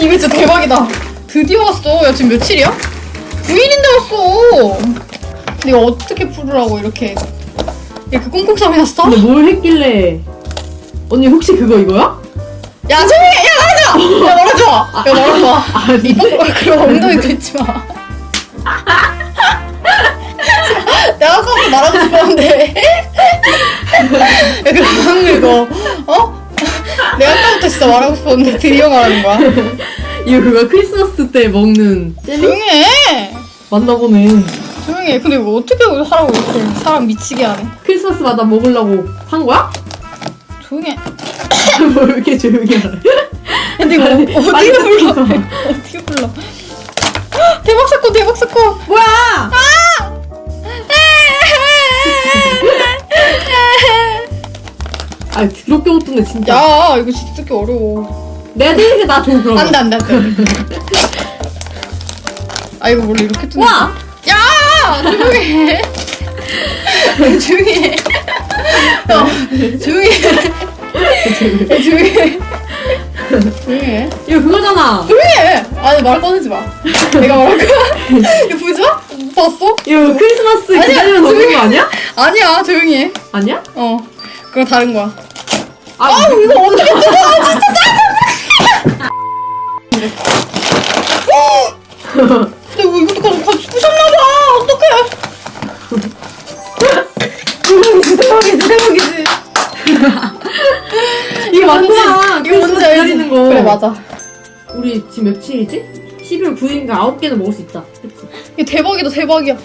이거 진짜 대박이다. 드디어 왔어. 야 지금 며칠이야? 9일인데 왔어. 근데 이거 어떻게 풀으라고 이렇게 이렇게 꽁꽁 싸매놨어? 근데 뭘 했길래 언니 혹시 그거 이거야? 야 조용히 해! 야 말하지 마! 야 말하지 마! 야 말하지 마! 아니 어, 그럼 엉덩이 긁지 마. 내가 아까부터 말하고 싶었는데. 야, 그럼 안 긁어. 어? 내가 아까부터 진짜 말하고 싶었는데 드디어 말하는 거야. 이거 그거 크리스마스 때 먹는 젤리? 조용히 해! 맞나 보네 조용히 해. 근데 이거 어떻게 하라고 이렇게 사람 미치게 하네. 크리스마스마다 먹으려고 한 거야? 조용히 해. 뭐 이렇게 조용히 하래 근데 이거 아니, 어떻게 빨리 불러? 섞어. 어떻게 불러? 대박 사건 대박 사건! 뭐야 아 더럽게 못듣네 진짜 야 이거 진짜 듣기 어려워. 때리게 나줘 그럼 안돼 안돼 안돼. 아 이거 원래 이렇게 뜨는 와! 거야? 야 조용히 해. 조용히 해. 야, 조용히 해. 야, 조용히 해. 조용히 해. 이거 그거잖아 조용히 해. 아니 말 꺼내지 마. 내가 말할 거야. 이거 보지 마. 봤어? 이거 크리스마스 아니야, 먹는 조용히- 거 아니야? 아니야 조용히 해. 아니야? 어. 그거 다른 거야. 아, 아 이거 어떻게 뜯어? 진짜 짜증나. 근데 뭐 이것도 같이 부셨나봐. 어떡해. 대박이지 대박이지 대박이지. 이게 맞잖아 이거 뭔지 알지? 기다리는 거 그래 맞아. 우리 지금 며칠이지? 12월 9일인가 9개는 먹을 수 있다 그치? 이거 대박이다 대박이야.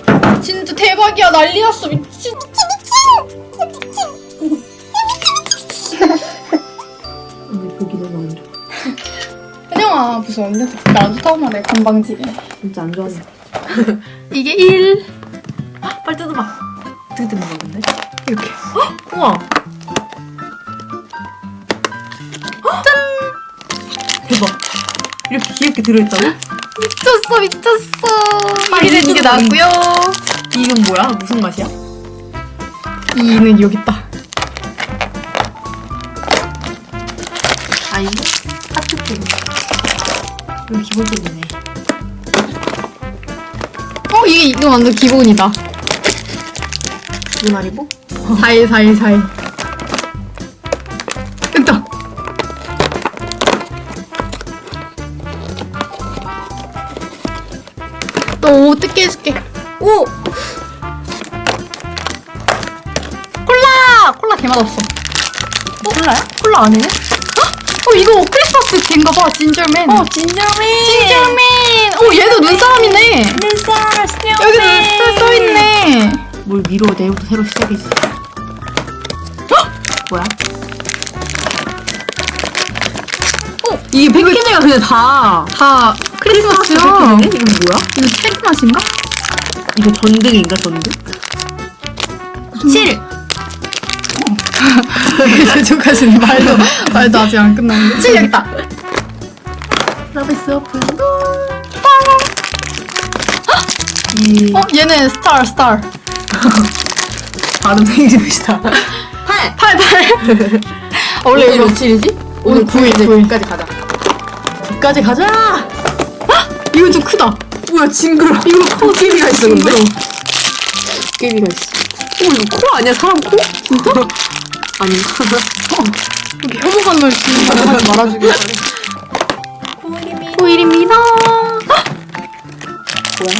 진짜 대박이야 난리 났어 미친. 언니 보기 너무 안 좋아 현영아 무슨 언니한테 나도 타고 말해 건방지게. 진짜 안 좋아하네 이게 1 빨리 뜯어봐 어떻게 뜯는 거야 근데? 이렇게. 우와 대박 이렇게 귀엽게 들어있다고? 미쳤어 미쳤어. 빨리 이게 이게 뜯어봐. 나고요. 이건 뭐야? 무슨 맛이야? 이는 여기 있다. 이거 기본적이네 어 이게 이거 완전 기본이다. 무슨 말이고? 4일 4일 4일. 됐다. 또 뜯게 해줄게. 오. 콜라 콜라 개맛 없어. 콜라야? 콜라 아니네? 어 이거 크 리스마스 캔가 봐 진절맨. 어 진정맨 진절맨. 어 얘도 눈사람이네. 눈살 스네어 여기 눈 써있네. 뭘 미로 내일부터 새로 시작이지 뭐야? 어 이게 패키지가 근데 다 다 크리스마스야. 패키지네? 이건 뭐야? 이거 체리 맛인가? 이거 전등인가 전등? 7! 제조까지는 말도 말도 아직 안 끝났는데. 칠 여기 있다. 서비스 오픈 어 얘는 스타 스타. 발음 생지으시다 8! 8 8. 원래 오늘 이거 며칠이지? 오늘 9일 9일. 9일까지 가자 9일까지 가자! 이거 좀 크다. 뭐야 징그러 이거 코 깨비가 있어 근데? 깨비가 있어 어 이거 코 아니야 사람 코? 아니 여기 혐오감을 주는 말하지 말아주길. 9일입니다. 뭐야?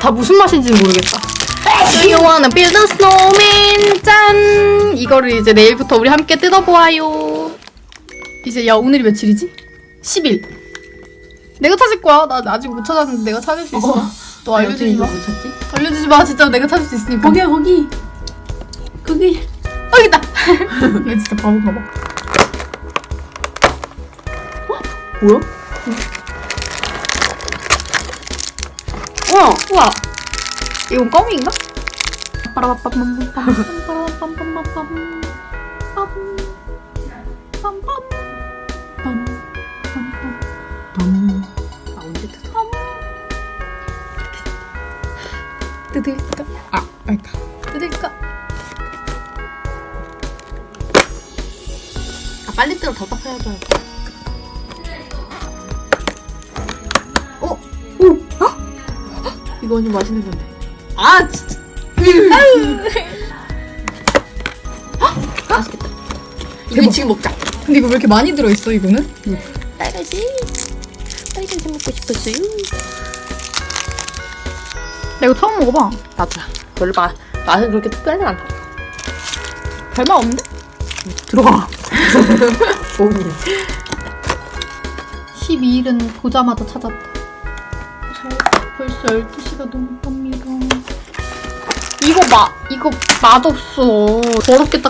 다 무슨 맛인지는 모르겠다. Do you wanna build a snowman? 짠! 이거를 이제 내일부터 우리 함께 뜯어보아요. 이제 야 오늘이 며칠이지? 10일. 내가 찾을 거야. 나 아직 못 찾았는데 내가 찾을 수 있어. 어. 너 알려주지 마. 못 찾지? 알려주지 마. 진짜 내가 찾을 수 있으니까. 거기야 거기 거기 어, 여기 있다. 얘 진짜 바보가 봐. 뭐야? 우와 우와. 이건 껌인가? 빠라바빰빰빰빰. 빠라 뜯을까? 아, 알까. 뜯을까? 빨리 뜨면 답답해야죠. 어? 오! 어? 이거 완전 맛있는 건데. 아, 진짜. 맛있겠다. 이거 대박. 지금 먹자. 근데 이거 왜 이렇게 많이 들어있어 이거는? 빨간색. 빨간색 먹고 싶었어요. 나 이거 처음 먹어봐 나도야. 별로 맛, 맛은 그렇게 특별하지 않다. 별맛 없는데? 들어가. 오니. 12일은 보자마자 찾았다 벌써 12시가 넘었답니다 이거 마, 이거 맛없어 더럽게 딱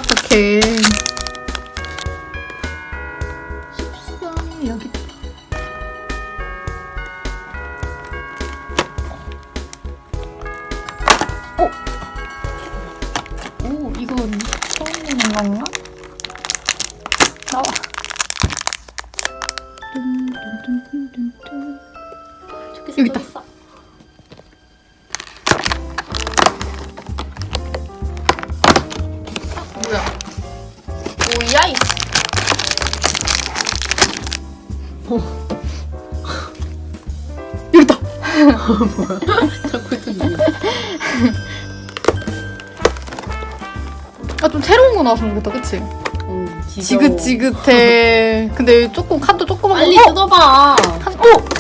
여기 있다. 뭐야? 뭐야, 이 여기 있다. 자꾸 또아좀 새로운 거 나왔으면 좋겠다, 그치? 음, 지긋지긋해. 근데 조금 칸도 조그만 빨리 거. 어? 뜯어봐. 한, 어?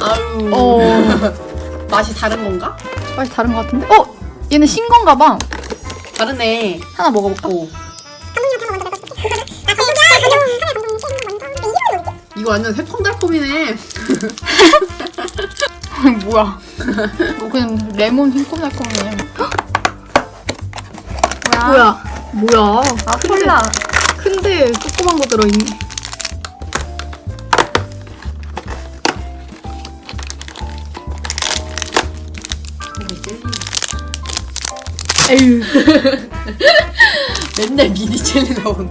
아유. 어. 맛이 다른 건가? 맛이 다른 거 같은데? 어? 얘는 신 건가 봐. 다르네. 하나 먹어볼까? 오. 이거 완전 새콤달콤이네. 뭐야? 뭐 그냥 레몬 흰콩달콩이네. 뭐야? 뭐야? 아, 콜라. 큰데 조그만 거 들어있네. 에휴. 맨날 미니 젤리 나온.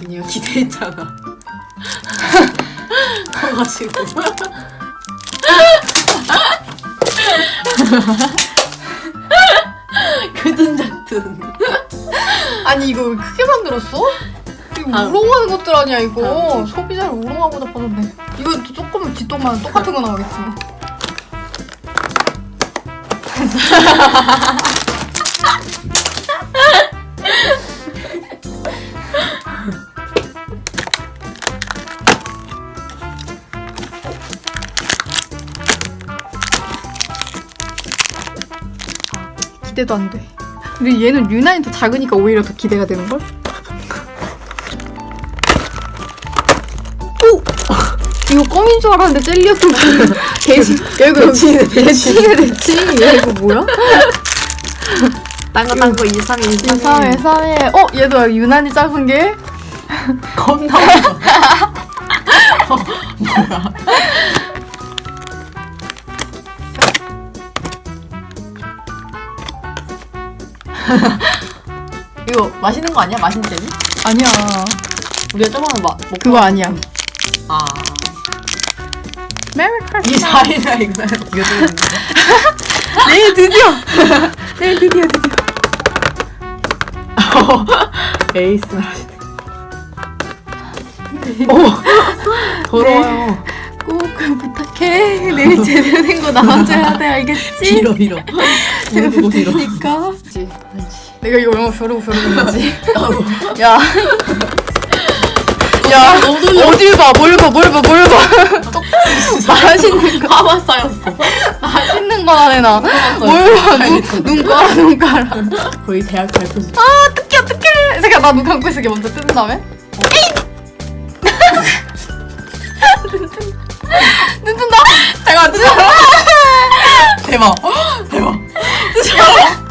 아니요 기대했잖아. 커가지고. 그든 작든. 아니 이거 왜 크게 만들었어? 이거 아. 우롱하는 것들 아니야 이거 아, 소비자를 우롱하고 잡았는데 이거 조금 뒷동만 똑같은 거 나오겠지 기대도 안 돼. 근데 얘는 유난히 더 작으니까 오히려 더 기대가 되는 걸? 오! 이거 껌인 줄 알았는데 젤리였던 거. 대신 대치네, 대치. 대치네 대치. 얘 이거 뭐야? 딴거 딴거 2, 3, 1, 3, 3회 3회. 어 얘도 유난히 작은 게. 겁나 많아. 이거 맛있는 거 아니야? 맛있는 젤리? 아니야. 우리가 저번에 막 먹고 그거 아니야. 아 메리 이게 크리스마스. 자이나 이거 이거 좀 내일 드디어. 내일 드디어 드디어. 에이스 맛있네. 오 더러워요. 꼭 부탁해. 내일 제대로 된 거 나와줘야 돼. 알겠지? 빌어 빌어. 무릎 빌어. 부탁이니까. 내가 이거 얼마나 벼르고 벼르는 거지? 나도. 야. 야, 돌려. 어딜 봐, 뭘 봐, 뭘 봐, 뭘 봐. 맛있는 거, 화마 쌓였어. 맛있는 거 안해 나. 뭘 봐, 눈, 눈 깔아, 눈 깔아. 거의 대학 발표 수. 아, 어떡해, 어떡해. 잠깐, 나눈 감고 있을게, 먼저 뜯은 다음에. 눈 뜬다. 잠깐, 뜬다. 대박. 대박. 춘도?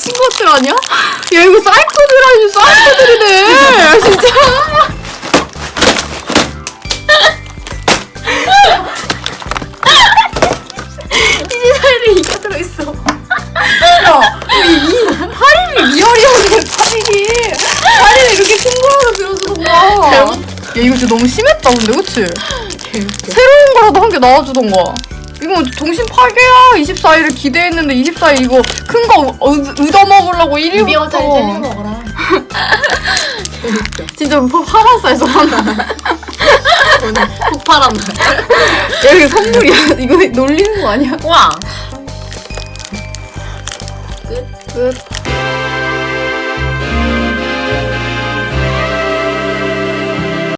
미친 것들 아니야? 야 이거 사이코들 아니 사이코들이네. 야, 진짜. 이제 살이 이가 들어있어. 야 이, 이 8일이 리얼이었네 8일이? 8일이 이렇게 친구하러 비워서 뭔가 야 이거 진짜 너무 심했다 근데 그치? 새로운 거라도 한 개 나와주던가. 이거 정신 파괴야 24일을 기대했는데 24일 이거 큰거 얻어먹으려고 1위부터 미어짜리 젤리 먹어라. 진짜 뭐 화났어 화나 오늘 폭발한다. 야 이거 선물이야 이거 놀리는 거 아니야? 와. 끝